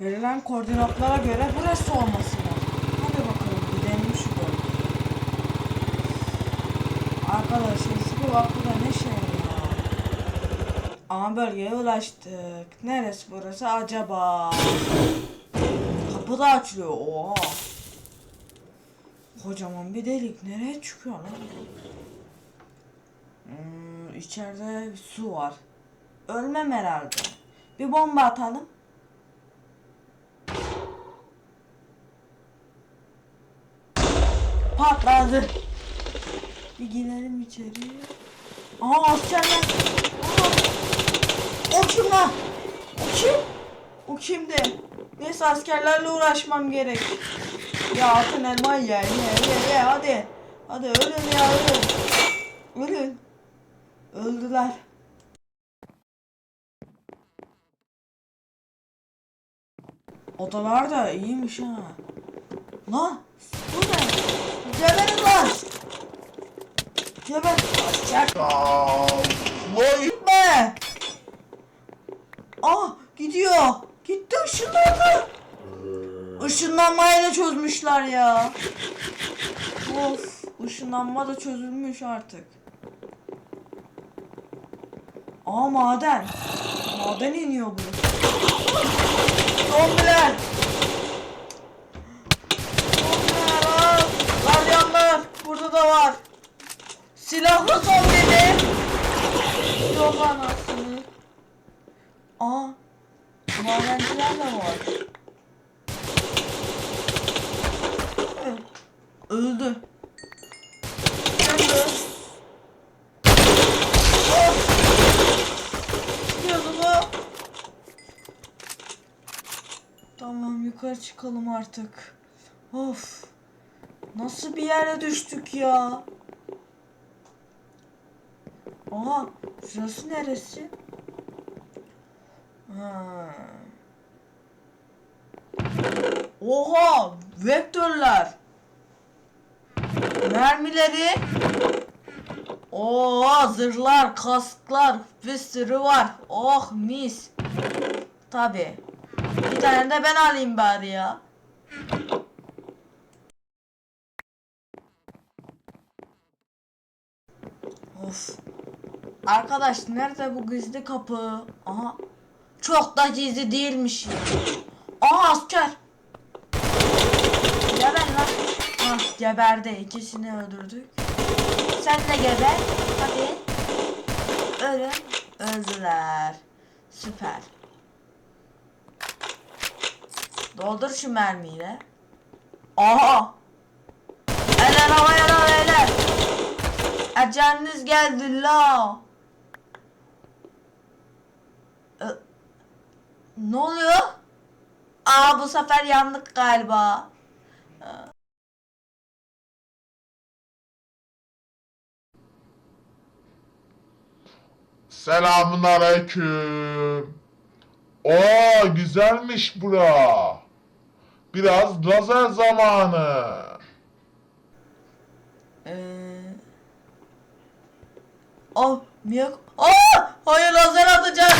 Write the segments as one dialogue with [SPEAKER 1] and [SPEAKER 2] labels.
[SPEAKER 1] Verilen koordinatlara göre burası olması lazım. Hadi bakalım gidelim şu bölgeye. Arkadaşlar eski vakti da ne şey ya. Ama bölgeye ulaştık. Neresi burası acaba? Kapı da açılıyor. Oha. Kocaman bir delik. Nereye çıkıyor lan? Hmm, içeride bir su var. Ölmem herhalde. Bir bomba atalım. Patladı. Bir girelim içeri. Aa askerler. Aa, o kim lan? O kim? O kimdi? Neyse askerlerle uğraşmam gerek. Ya atın elmayı ye, ye, ye, ye, hadi. Hadi ölün ya, ölün. Ölün. Öldüler. Odalar da iyiymiş ha. Lan ne? Geberin lan. Geber. Asker.
[SPEAKER 2] Vay
[SPEAKER 1] Gitme. Ah gidiyor. Gitti ışınlandı. Işınlanmayı da çözmüşler ya. Of ışınlanma da çözülmüş artık. Aa maden. Maden iniyor bu. Zombiler aa. Gardiyanlar. Burada da var. Silahlı zombi mi? Yok anasını. Aa. Madenciler de var. Öldü. Öldü. Yanıma. Tamam yukarı çıkalım artık. Of. Nasıl bir yere düştük ya? Aha, şurası neresi? Ha. Oha, vektörler. Mermileri. Oo, zırhlar, kasklar, bir sürü var. Oh mis. Tabi. Bir tane de ben alayım bari ya. Of. Arkadaş nerede bu gizli kapı? Aha. Çok da gizli değilmiş ya. Aha asker. Geber lan. Ah geberdi. İkisini öldürdük. Sen de geber. Hadi. Ölün. Öldüler. Süper. Doldur şu mermiyle. Aha. Eller havaya. Eceliniz geldi la. Ne oluyor? Aa bu sefer yandık galiba.
[SPEAKER 2] Selamun aleyküm. Oo güzelmiş bura. Biraz lazer zamanı.
[SPEAKER 1] Ee... Oh Miyako. Aa! Hayır lazer atacak.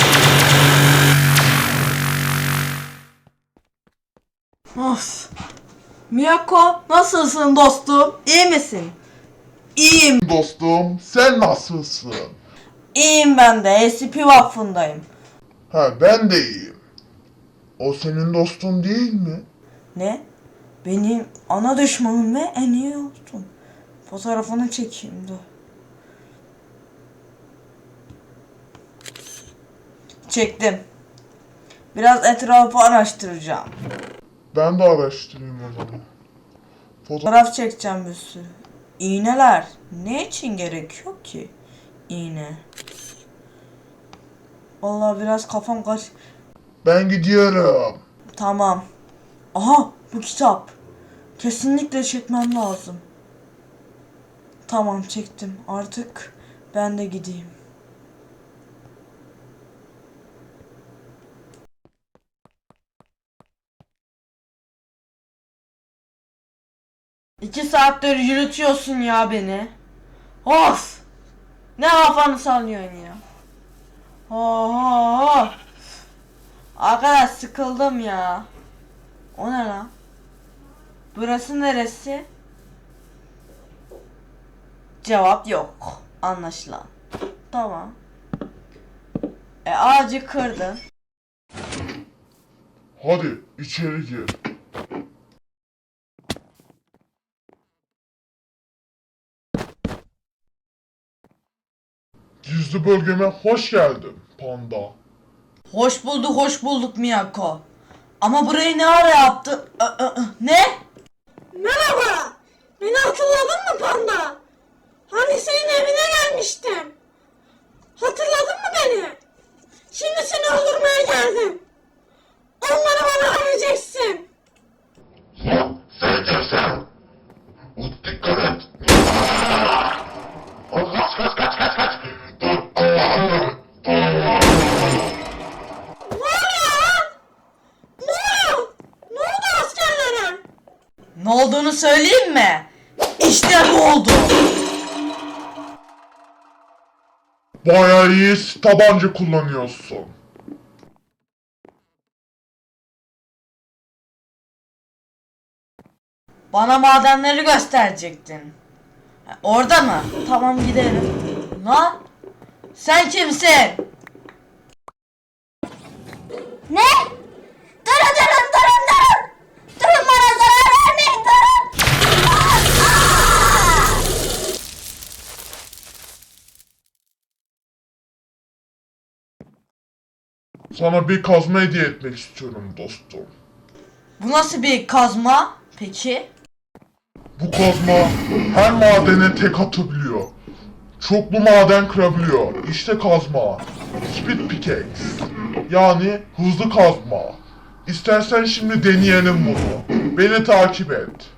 [SPEAKER 1] Of. Miyako nasılsın dostum? İyi misin? İyiyim.
[SPEAKER 2] Dostum sen nasılsın?
[SPEAKER 1] İyiyim ben de. SCP Vakfı'ndayım.
[SPEAKER 2] Ha ben de iyiyim. O senin dostun değil mi?
[SPEAKER 1] Ne? Benim ana düşmanım ve en iyi dostum. Fotoğrafını çekeyim dur. Çektim. Biraz etrafı araştıracağım.
[SPEAKER 2] Ben de araştırayım o zaman. Foto
[SPEAKER 1] Fotoğraf çekeceğim bir sürü. İğneler. Ne için gerekiyor ki? İğne. Vallahi biraz kafam kaç...
[SPEAKER 2] ben gidiyorum.
[SPEAKER 1] Tamam. Aha bu kitap. Kesinlikle çekmem lazım. Tamam çektim. Artık ben de gideyim. İki saattir yürütüyorsun ya beni. Of! Ne kafanı sallıyorsun ya? Oha! Arkadaş sıkıldım ya. O ne lan? Burası neresi? Cevap yok. Anlaşılan. Tamam. E ağacı kırdın.
[SPEAKER 2] Hadi içeri gir. Gizli bölgeme hoş geldin panda.
[SPEAKER 1] Hoş bulduk hoş bulduk Miyako. Ama burayı ne ara yaptı? Ö, ö, ö, Ne?
[SPEAKER 3] Merhaba. Beni hatırladın mı panda? Hani senin evine gelmiştim. Hatırladın mı beni? Şimdi seni öldürmeye geldim. Onları bana vereceksin.
[SPEAKER 2] Lan sen kimsin? Dikkat et.
[SPEAKER 3] Ne
[SPEAKER 1] olduğunu söyleyeyim mi? İşte bu oldu.
[SPEAKER 2] Bayağı iyi tabanca kullanıyorsun.
[SPEAKER 1] Bana madenleri gösterecektin. Ha, Orada mı? Tamam gidelim. Lan? Sen kimsin?
[SPEAKER 3] Ne? Durun durun durun durun. Durun bana zarar vermeyin durun.
[SPEAKER 2] Sana bir kazma hediye etmek istiyorum dostum.
[SPEAKER 1] Bu nasıl bir kazma? Peki.
[SPEAKER 2] Bu kazma her madene tek atabiliyor. Çoklu maden kırabiliyor. İşte kazma. Speed pickaxe. Yani hızlı kazma. İstersen şimdi deneyelim bunu. Beni takip et.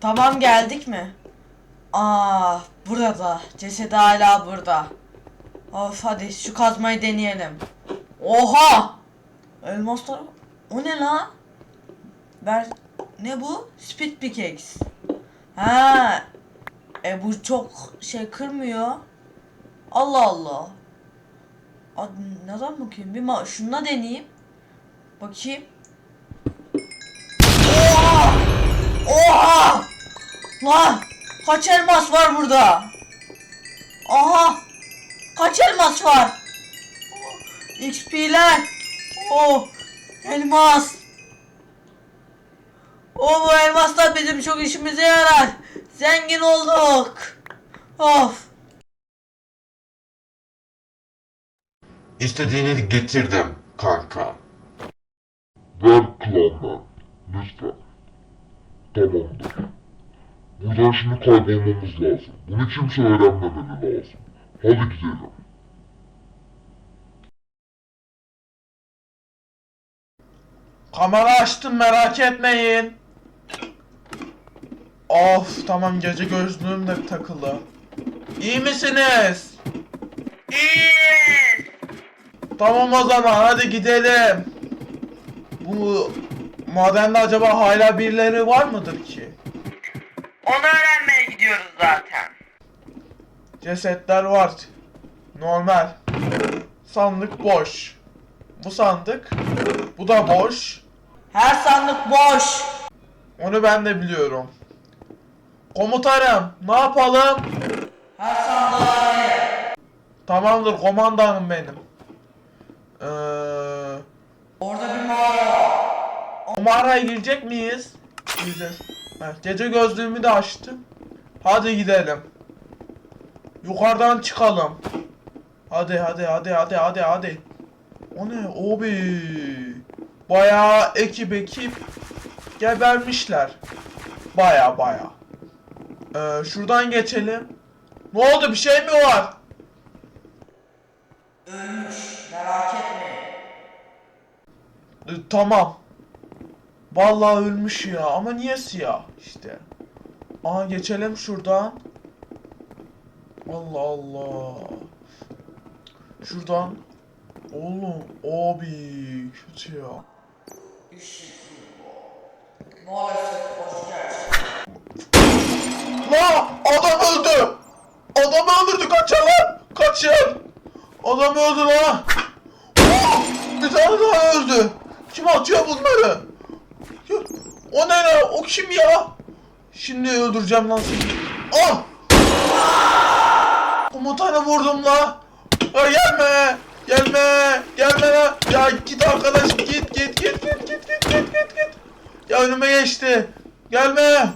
[SPEAKER 1] Tamam geldik mi? Aa, burada. Cesedi hala burada. Of hadi şu kazmayı deneyelim. Oha! Elmaslar. O ne la? Ver. Ne bu? Speed pickaxe. Ha. E bu çok şey kırmıyor. Allah Allah. Aa, neden bakayım? Bir ma şununla deneyeyim. Bakayım. Oha! Oha! Lan! Kaç elmas var burada? Aha! Kaç elmas var? XP'ler. Oh! Elmas. Oh bu elmaslar bizim çok işimize yarar. Zengin olduk. Of.
[SPEAKER 4] İstediğini getirdim kanka.
[SPEAKER 2] Ver klandan. Lütfen. Tamamdır. Buradan şimdi kaybolmamız lazım. Bunu kimse öğrenmemeli lazım. Hadi gidelim.
[SPEAKER 5] Kamera açtım merak etmeyin. Of tamam gece gözlüğüm de takılı. İyi misiniz? İyi. Tamam o zaman hadi gidelim. Bu madende acaba hala birileri var mıdır ki?
[SPEAKER 1] Onu öğrenmeye gidiyoruz zaten.
[SPEAKER 5] Cesetler var. Normal. Sandık boş. Bu sandık. Bu da boş.
[SPEAKER 1] Her sandık boş.
[SPEAKER 5] Onu ben de biliyorum. Komutanım, ne yapalım?
[SPEAKER 1] Her sandık arayın.
[SPEAKER 5] Tamamdır, komandanım benim. Ee,
[SPEAKER 1] Orada bir mağara var.
[SPEAKER 5] o mağaraya girecek miyiz? Gireceğiz. Heh, gece gözlüğümü de açtım. Hadi gidelim. Yukarıdan çıkalım. Hadi hadi hadi hadi hadi hadi. O ne? Obi. Bayağı ekip ekip gebermişler. Baya baya. Ee, şuradan geçelim. Ne oldu? Bir şey mi var?
[SPEAKER 1] Ölmüş. Merak etmeyin.
[SPEAKER 5] Ee, tamam. Vallahi ölmüş ya ama niye siyah işte. Aha geçelim şuradan. Allah Allah. Şuradan. Oğlum abi kötü ya.
[SPEAKER 1] Maalesef hoş geldin. La! Adam öldü!
[SPEAKER 5] Adamı öldürdü kaçın lan! Kaçın! Adam öldü la! Oh! Bir tane daha öldü! Kim atıyor bunları? O ne lan? O kim ya? Şimdi öldüreceğim lan seni. Ah! Komutanı vurdum la! Gelme! Gelme. Gelme lan. Ya git arkadaş git git git git git git git git git. Ya önüme geçti. Gelme.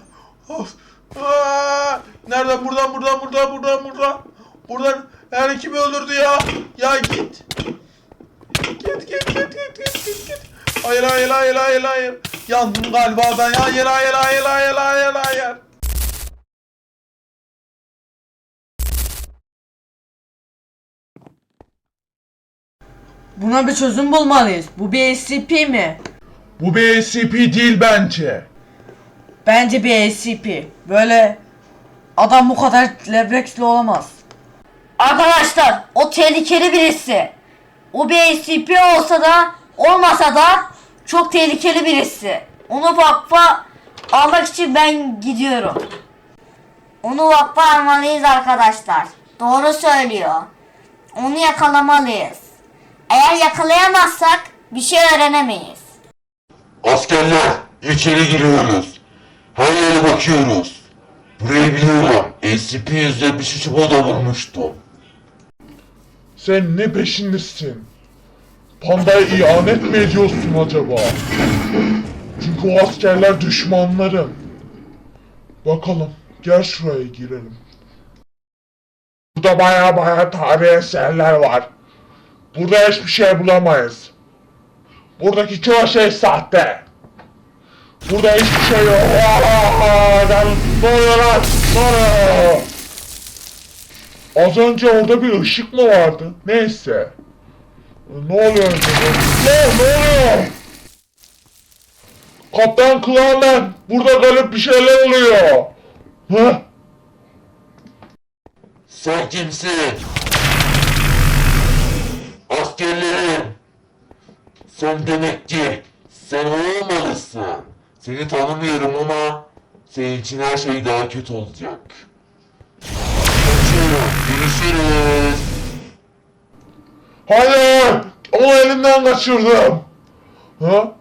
[SPEAKER 5] Of. Aa! Nereden? Buradan buradan buradan buradan buradan. Buradan. Yani kimi öldürdü ya? Ya git. Git git git git git git git. Hayır hayır hayır hayır hayır. Yandım galiba ben. Hayır hayır hayır hayır hayır hayır.
[SPEAKER 6] Buna bir çözüm bulmalıyız. Bu bir SCP mi?
[SPEAKER 5] Bu bir SCP değil bence.
[SPEAKER 6] Bence bir SCP. Böyle adam bu kadar lebreksli olamaz.
[SPEAKER 1] Arkadaşlar o tehlikeli birisi. O bir SCP olsa da olmasa da çok tehlikeli birisi. Onu vakfa almak için ben gidiyorum. Onu vakfa almalıyız arkadaşlar. Doğru söylüyor. Onu yakalamalıyız. Eğer yakalayamazsak bir şey öğrenemeyiz.
[SPEAKER 4] Askerler içeri giriyoruz. Her yere bakıyoruz. Burayı biliyorum. SCP-173'ü burada bulmuştum.
[SPEAKER 2] Sen ne peşindesin? Pandaya ihanet mi ediyorsun acaba? Çünkü o askerler düşmanların. Bakalım, gel şuraya girelim. Burada baya baya tarihi eserler var. Burada hiçbir şey bulamayız. Buradaki çoğu şey sahte. Burada hiçbir şey yok. Lan, Ne oluyor? Ne oluyor? Az önce orada bir ışık mı vardı? Neyse. Ne oluyor? Ne, ne oluyor? Kaptan Klarman, burada garip bir şeyler oluyor. Hı?
[SPEAKER 4] Sen kimsin? Sen demek ki sen olmalısın. Seni tanımıyorum ama senin için her şey daha kötü olacak. Kaçıyorum. Görüşürüz.
[SPEAKER 2] Hayır! Onu elimden kaçırdım. Ha?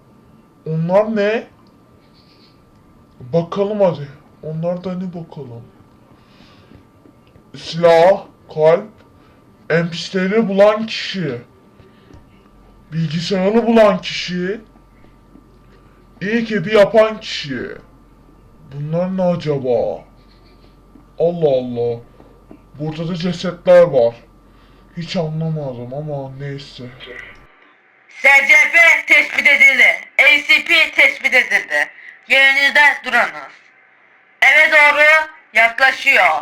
[SPEAKER 2] Onlar ne? Bakalım hadi. Onlar da ne bakalım. Silah, kalp, MP3'leri bulan kişi. Bilgisayarını bulan kişi. Ki bir yapan kişi. Bunlar ne acaba? Allah Allah. Burada da cesetler var. Hiç anlamadım ama neyse.
[SPEAKER 7] SCP tespit edildi. ACP tespit edildi. Yerinizde durunuz. Eve doğru yaklaşıyor.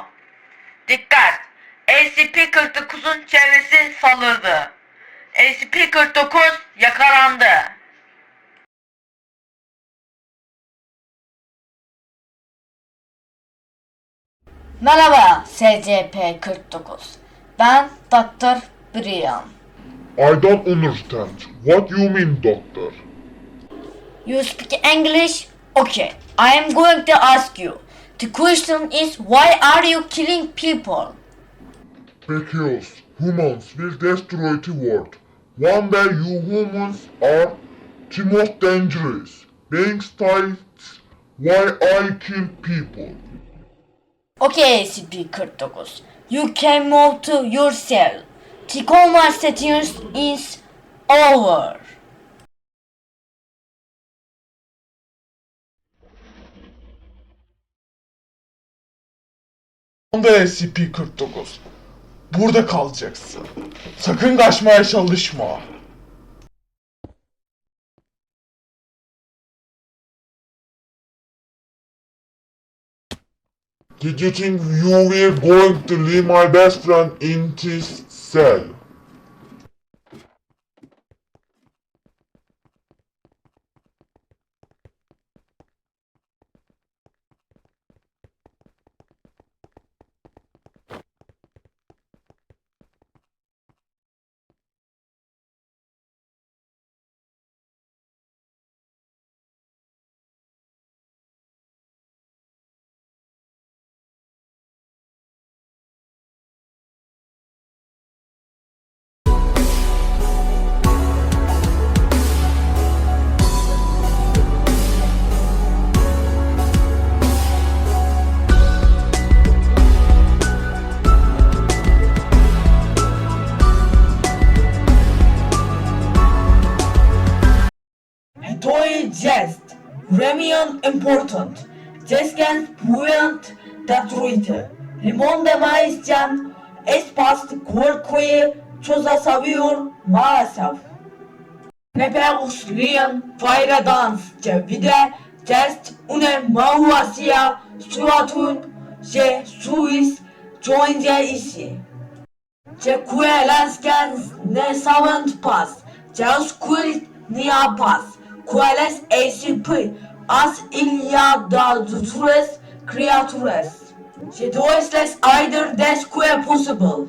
[SPEAKER 7] Dikkat! SCP-49'un çevresi saldırdı. SCP-49 yakalandı.
[SPEAKER 1] Merhaba SCP-49. Ben Dr. Brian.
[SPEAKER 2] I don't understand. What you mean, doctor?
[SPEAKER 1] You speak English? Okay. I am going to ask you. The question is why are you killing people?
[SPEAKER 2] Because humans will destroy the world. One day you humans are the most dangerous. Being styles why I kill people.
[SPEAKER 1] Okay SCP-49. You can move to your cell. The conversation is over.
[SPEAKER 5] Onda SCP-49. Burada kalacaksın. Sakın kaçmaya çalışma.
[SPEAKER 2] Did you think you were going to leave my best friend in this cell?
[SPEAKER 1] Remion important. Desken buent detruite. Limon de maiscan espast korkoyu çoza savuyor maalesef. Pepe usliyan fayra dans cevide test une mahuasia suatun je suis joinje isi. Ce cuelesken ne savant pas, ce squil nia pas, cueles ACP, as il y a d'autres créatures. Je dois les either des que possible.